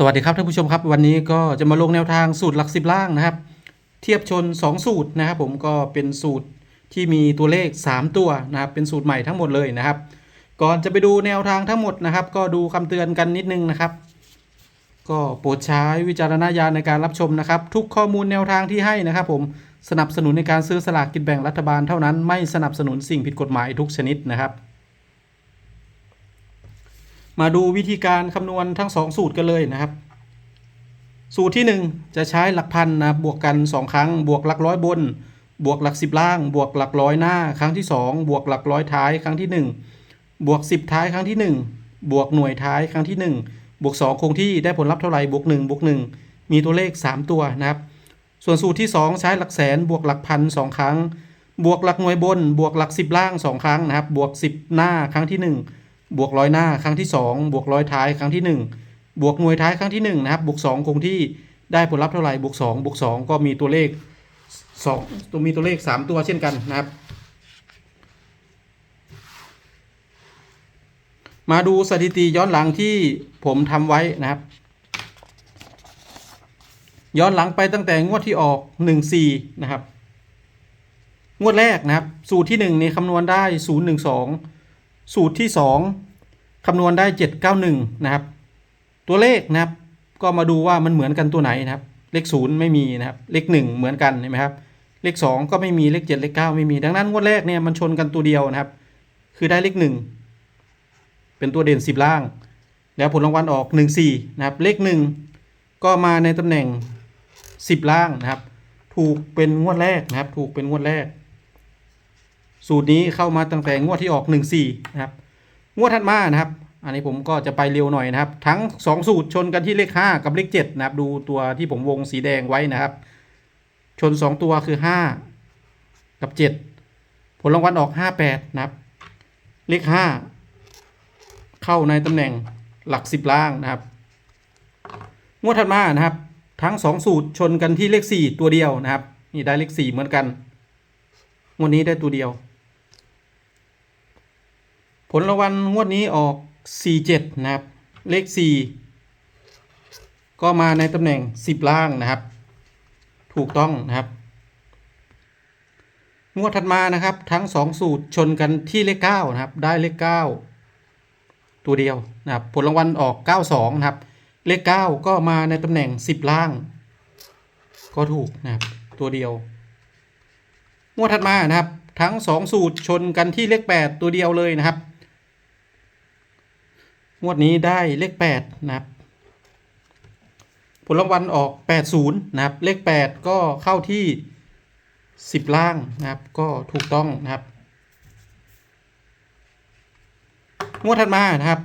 สวัสดีครับท่านผู้ชมครับ วันนี้ก็จะมาลงแนวทางสูตรหลักสิบล่างนะครับ เทียบชน 2 สูตรนะครับ ผมก็เป็นสูตรที่มีตัวเลข 3 ตัวนะครับ เป็นสูตรใหม่ทั้งหมดเลยนะครับ ก่อนจะไปดูแนวทางทั้งหมดนะครับ ก็ดูคำเตือนกันนิดนึงนะครับ ก็โปรดใช้วิจารณญาณในการรับชมนะครับ ทุกข้อมูลแนวทางที่ให้นะครับ ผมสนับสนุนในการซื้อสลากกินแบ่งรัฐบาลเท่านั้นไม่สนับสนุนสิ่งผิดกฎหมายทุกชนิดนะครับ มาดูวิธีการคำนวณทั้ง 2 สูตรกันเลยนะครับ สูตรที่ 1 จะใช้หลักพันนะบบวกกัน 2 ครั้ง บวกหลักร้อยบน บวกหลัก 10 ล่าง บวกหลักร้อยหน้า ครั้งที่ 2 บวกหลักร้อยท้ายครั้งที่ 1 บวก 10 ท้ายครั้งที่ 1 บวกหน่วยท้ายครั้งที่ 1 บวก 2 คงที่ได้ผลลัพธ์เท่าไหร่บวก1บวก1 มีตัวเลข 3 ตัวนะครับ ส่วนสูตรที่ 2 ใช้หลักแสน บวกหลักพันสองครั้ง บวกหลักหน่วยบน บวกหลัก 10 ล่าง 2 ครั้งนะครับบวก 10 หน้าครั้งที่ 1 บวกร้อยหน้าครั้งที่ 2 บวกร้อยท้ายครั้งที่ 1 บวกหน่วยท้ายครั้งที่1นะครับบวก2คงที่ได้ผลลัพธ์เท่าไหร่บวก2บวก2ก็มีตัวเลข2ตัวมีตัวเลข 3 ตัวเช่นกันนะครับ มาดูสถิติย้อนหลังที่ผมทำไว้นะครับ ย้อนหลังไปตั้งแต่งวดที่ออก 14 นะครับ งวดแรกนะครับ สูตรที่ 1 นี่คำนวณได้ 012 สูตรที่ 2คำนวณได้ 791 นะครับ ตัวเลขนะครับ ก็มาดูว่ามันเหมือนกันตัวไหนนะครับ เลข 0 ไม่มีนะครับ เลข 1 เหมือนกันเห็นไหมครับ เลข 2 ก็ไม่มี เลข 7 เลข 9 ไม่มี ดังนั้นงวดแรกเนี่ยมันชนกันตัวเดียวนะครับ คือได้เลข 1 เป็นตัวเด่น 10 ล่าง แล้วผลรางวัลออก 14 นะครับ เลข 1 ก็มาในตำแหน่ง 10 ล่างนะครับ ถูกเป็นงวดแรกนะครับ ถูกเป็นงวดแรก สูตรนี้เข้ามาตั้งแต่งวดที่ออก 14 นะครับ งวดถัดมานะครับ อันนี้ผมก็จะไปเร็วหน่อยนะครับ ทั้ง 2 สูตรชนกันที่เลข 5 กับเลข 7 นะครับ ดูตัวที่ผมวงสีแดงไว้นะครับ ชน 2 ตัวคือ 5 กับ 7 ผลรางวัลออก 58 นะครับ เลข 5 เข้าในตำแหน่งหลัก 10 ล่างนะครับ งวดถัดมานะครับ ทั้ง 2 สูตรชนกันที่เลข 4 ตัวเดียวนะครับ นี่ได้เลข 4 เหมือนกันงวดนี้ได้ตัวเดียว ผลรางวัลงวดนี้ออก 47 นะครับ เลข 4 ก็มาในตำแหน่ง 10 ล่างนะครับ ถูกต้องนะครับ งวดถัดมานะครับ ทั้ง 2 สูตรชนกันที่เลข 9 นะครับ ได้เลข 9 ตัวเดียวนะครับ ผลรางวัลออก 92 นะครับ เลข 9 ก็มาในตำแหน่ง 10 ล่าง ก็ถูกนะครับ ตัวเดียว งวดถัดมานะครับทั้ง 2 สูตรชนกันที่เลข 8 ตัวเดียวเลยนะครับ งวดนี้ได้เลข 8 นะครับ ผลรางวัลออก 80 นะครับ เลข 8 ก็เข้าที่ 10 ล่างนะครับ ก็ถูกต้องนะครับ งวดถัดมานะครับ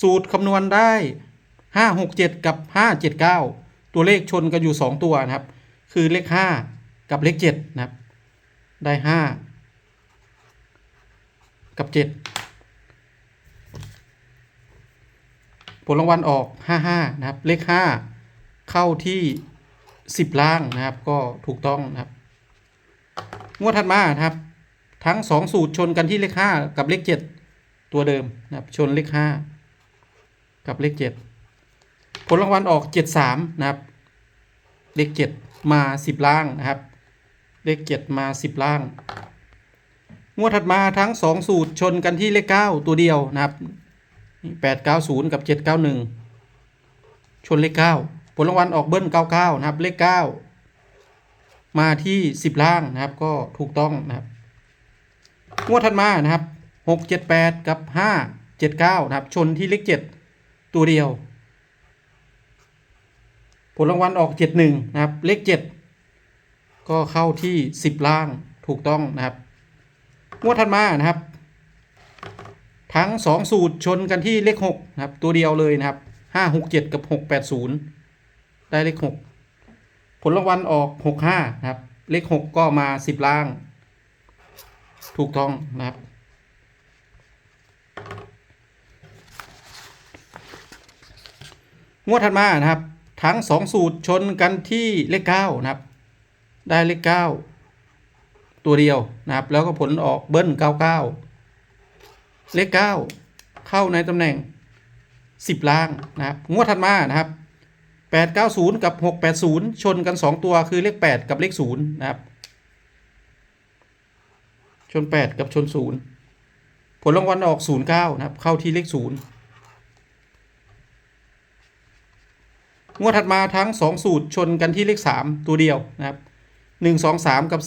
สูตรคำนวณได้ 5 6 7 กับ 5 7 9 ตัวเลขชนกันอยู่ 2 ตัวนะครับ คือเลข 5 กับเลข 7 นะครับ ได้ 5 กับ 7 ผลรางวัลออก 55 นะครับ เลข 5 เข้าที่ 10 ล่างนะครับ ก็ถูกต้องนะครับ งวดถัดมานะครับ ทั้ง 2 สูตรชนกันที่เลข 5 กับเลข 7 ตัวเดิมนะครับ ชนเลข 5 กับเลข 7 ผลรางวัลออก 73 นะครับ เลข 7 มา 10 ล่างนะครับ เลข 7 มา 10 ล่าง งวดถัดมาทั้ง 2 สูตรชนกันที่เลข 9 ตัวเดียวนะครับ 890กับ791ชนเลข9ผลรางวัลออกเบิ้ล99นะครับ เลข9มาที่10ล่างนะครับ ก็ถูกต้องนะครับงวดถัดมานะครับ678กับ579นะครับ ชนที่เลข7ตัวเดียว ผลรางวัลออก71นะครับ เลข7ก็เข้าที่10ล่างถูกต้องนะครับ งวดถัดมานะครับ ทั้ง 2 สูตรชนกันที่เลข6นะครับ ตัวเดียวเลยนะครับ 5 6 7 กับ 680 ได้เลข 6 ผลรางวัลออก 65 นะครับ เลข 6 ก็มา 10 ล่าง ถูกต้องนะครับ งวดถัดมานะครับ ทั้ง 2 สูตรชนกันที่เลข 9 นะครับ ได้เลข 9 ตัวเดียวนะครับ แล้วก็ผลออกเบิ้ล 99 เลข 9 เข้าในตำแหน่ง 10 ล่างนะครับงวดถัดมานะครับ 890 กับ 680 ชนกัน 2 ตัวคือเลข 8 กับเลข0นะครับ ชน 8 กับชน 0 ผลรางวัลออก 09 นะครับ เข้าที่เลข 0 งวดถัดมาทั้ง 2 สูตรชนกันที่เลข 3 ตัวเดียวนะครับ 1 2 3 กับ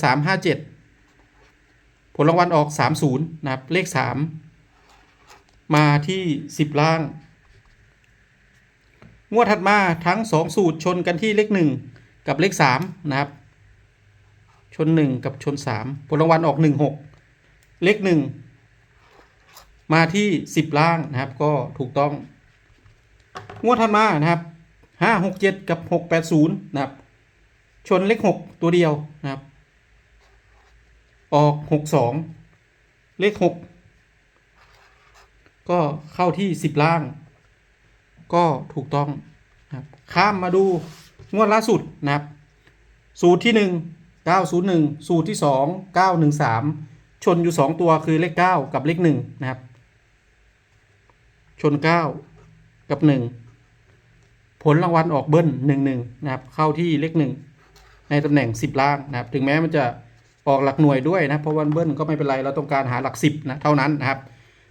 357 ผลรางวัลออก 30 นะครับ เลข 3 มาที่ 10 ล่าง งวดถัดมาทั้ง 2 สูตรชนกันที่เลข 1 กับเลข 3 นะครับ ชน 1 กับชน 3 ผลรางวัลออก 16 เลข 1 มาที่ 10 ล่างนะครับ ก็ถูกต้อง งวดถัดมานะครับ 5 6 7 กับ 6 8 0 นะครับ ชนเลข 6 ตัวเดียวนะครับ ออก 62 เลข 6 ก็เข้าที่10ล่าง ก็ถูกต้องนะครับข้ามมาดูงวดล่าสุดนะครับ สูตรที่1 901สูตรที่2 913ชนอยู่2ตัวคือเลข9กับเลข1นะครับ ชน9กับ1ผลรางวัลออกเบิ้ล1 1นะครับ เข้าที่เลข1ในตำแหน่ง10ล่างนะครับ ถึงแม้มันจะออกหลักหน่วยด้วยนะเพราะวันเบิ้ลก็ไม่เป็นไรเราต้องการหาหลัก10นะเท่านั้นนะครับ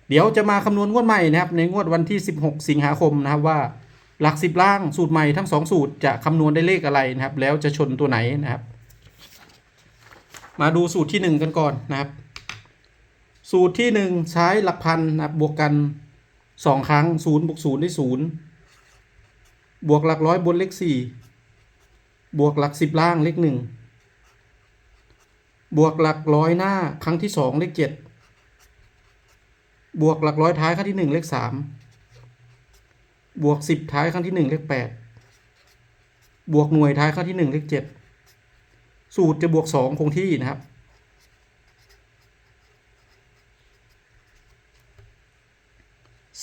เดี๋ยวจะมาคำนวณงวดใหม่นะครับในงวดวันที่ 16 สิงหาคมนะครับว่าหลัก10ล่างสูตรใหม่ทั้ง 2 สูตรจะคำนวณได้เลขอะไรนะครับ แล้วจะชนตัวไหนนะครับ มาดูสูตรที่ 1 กันก่อนนะครับ สูตรที่ 1 ใช้หลักพันนะครับบวกกัน 2 ครั้ง0บวก0ได้0บวกหลักร้อยบนเลข4บวกหลัก10ล่างเลข1บวกหลักร้อยหน้าครั้งที่ 2 เลข7 บวกหลักร้อยท้ายครั้งที่1เลข3บวก10ท้ายครั้งที่1เลข8บวกหน่วยท้ายครั้งที่1เลข7สูตรจะบวก2คงที่นะครับ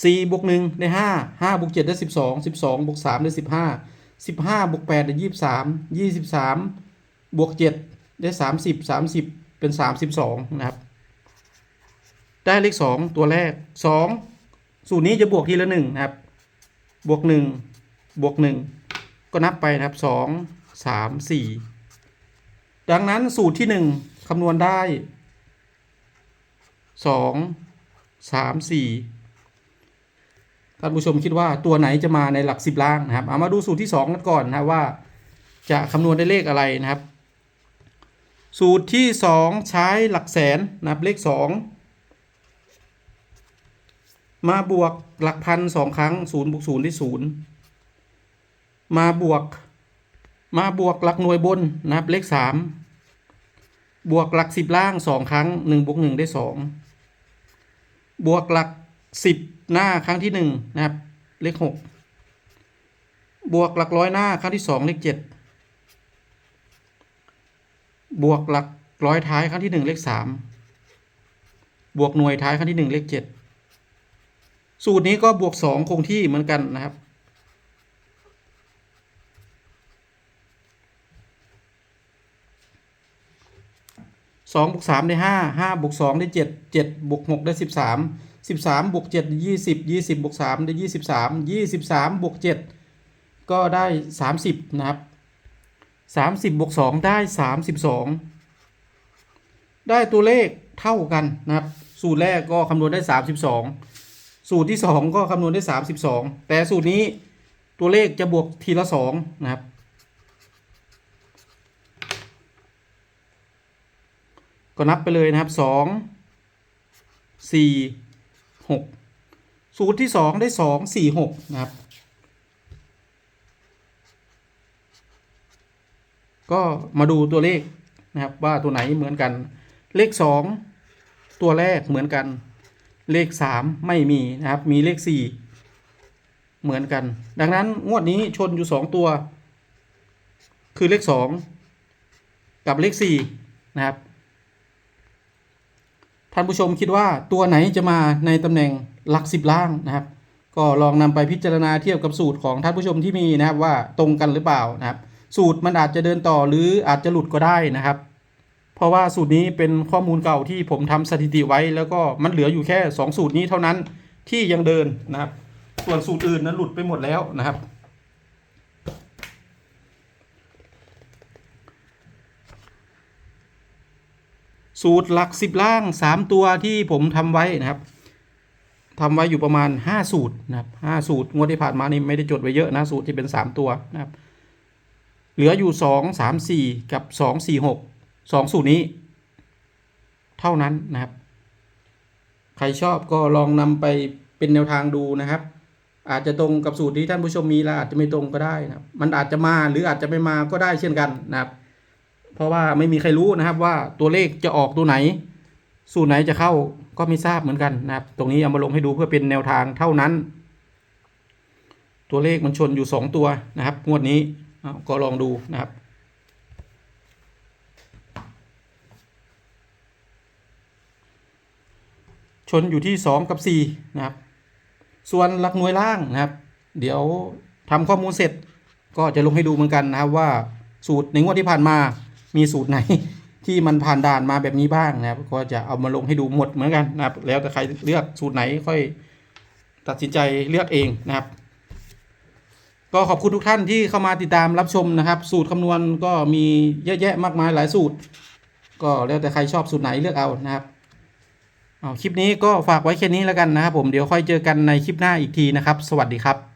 สี่บวกหนึ่งได้ห้าห้าบวกเจ็ดได้สิบสองสิบสองบวกสามได้สิบห้าสิบห้าบวกแปดได้ยี่สิบสามยี่สิบสามบวกเจ็ดได้สามสิบสามสิบเป็นสามสิบสองนะครับ ได้เลขสองตัวแรกสองสูตรนี้จะบวกทีละหนึ่งนะครับ บวกหนึ่งบวกหนึ่งก็นับไปนะครับสองสามสี่ดังนั้นสูตรที่หนึ่งคำนวณได้สองสามสี่ท่านผู้ชมคิดว่าตัวไหนจะมาในหลักสิบล่างนะครับ เอามาดูสูตรที่ 2 กันก่อนนะว่า จะคำนวณได้เลขอะไรนะครับ สูตรที่ 2 ใช้หลักแสนนะครับเลข 2 มาบวกหลักพันสองครั้ง0บวก0ได้0มาบวก มาบวกหลักหน่วยบนนะครับเลข3บวกหลักสิบล่าง2ครั้ง1บวก1ได้2บวกหลัก10หน้าครั้งที่1นะครับ เลข6บวกหลักร้อยหน้าครั้งที่2เลข7บวกหลักร้อยท้ายครั้งที่1เลข3บวกหน่วยท้ายครั้งที่1เลข7 สูตรนี้ก็บวก2คงที่เหมือนกันนะครับ สองบวกสามได้ห้าห้าบวกสองได้เจ็ดเจ็ดบวกหกได้สิบสามสิบสามบวกเจ็ดยี่สิบยี่สิบบวกสามได้ยี่สิบสามยี่สิบสามบวกเจ็ดก็ได้สามสิบนะครับสามสิบบวกสองได้สามสิบสองได้ตัวเลขเท่ากันนะครับ สูตรแรกก็คำนวณได้สามสิบสอง สูตรที่สองก็คำนวณได้สามสิบสองแต่สูตรนี้ตัวเลขจะบวกทีละสองนะครับ ก็นับไปเลยนะครับสองสี่หกสูตรที่สองได้สองสี่หกนะครับ ก็มาดูตัวเลขนะครับว่าตัวไหนเหมือนกัน เลขสองตัวแรกเหมือนกัน เลขสามไม่มีนะครับ มีเลขสี่เหมือนกัน ดังนั้นงวดนี้ชนอยู่สองตัว คือเลขสองกับเลขสี่นะครับ ท่านผู้ชมคิดว่าตัวไหนจะมาในตำแหน่งหลักสิบล่างนะครับ ก็ลองนำไปพิจารณาเทียบกับสูตรของท่านผู้ชมที่มีนะครับว่าตรงกันหรือเปล่านะครับ สูตรมันอาจจะเดินต่อหรืออาจจะหลุดก็ได้นะครับ เพราะว่าสูตรนี้เป็นข้อมูลเก่าที่ผมทำสถิติไว้ แล้วก็มันเหลืออยู่แค่ 2 สูตรนี้เท่านั้นที่ยังเดินนะครับ ส่วนสูตรอื่นนั้นหลุดไปหมดแล้วนะครับ สูตรหลักสิบล่างสามตัวที่ผมทำไว้นะครับทำไว้อยู่ประมาณห้าสูตรนะครับห้าสูตรงวดที่ผ่านมานี่ไม่ได้จดไว้เยอะนะสูตรที่เป็นสามตัวนะครับ เหลืออยู่สองสามสี่กับสอง สองสูตรนี้ เท่านั้นนะครับ ใครชอบก็ลองนำไปเป็นแนวทางดูนะครับ อาจจะตรงกับสูตรที่ท่านผู้ชมมีและอาจจะไม่ตรงก็ได้นะครับ มันอาจจะมาหรืออาจจะไม่มาก็ได้เช่นกันนะครับ เพราะว่าไม่มีใครรู้นะครับว่าตัวเลขจะออกตัวไหน สูตรไหนจะเข้าก็ไม่ทราบเหมือนกันนะครับ ตรงนี้เอามาลงให้ดูเพื่อเป็นแนวทางเท่านั้น ตัวเลขมันชนอยู่สองตัวนะครับ งวดนี้ก็ลองดูนะครับ ชนอยู่ที่สองกับสี่นะครับ ส่วนหลักหน่วยล่างนะครับ เดี๋ยวทำข้อมูลเสร็จก็จะลงให้ดูเหมือนกันนะครับว่าสูตรในงวดที่ผ่านมามีสูตรไหนที่มันผ่านด่านมาแบบนี้บ้างนะครับ ก็จะเอามาลงให้ดูหมดเหมือนกันนะครับ แล้วแต่ใครเลือกสูตรไหนค่อยตัดสินใจเลือกเองนะครับ ก็ขอบคุณทุกท่านที่เข้ามาติดตามรับชมนะครับ สูตรคำนวณก็มีเยอะแยะมากมายหลายสูตร ก็แล้วแต่ใครชอบสูตรไหนเลือกเอานะครับ คลิปนี้ก็ฝากไว้แค่นี้แล้วกันนะครับผมเดี๋ยวค่อยเจอกันในคลิปหน้าอีกทีนะครับ สวัสดีครับ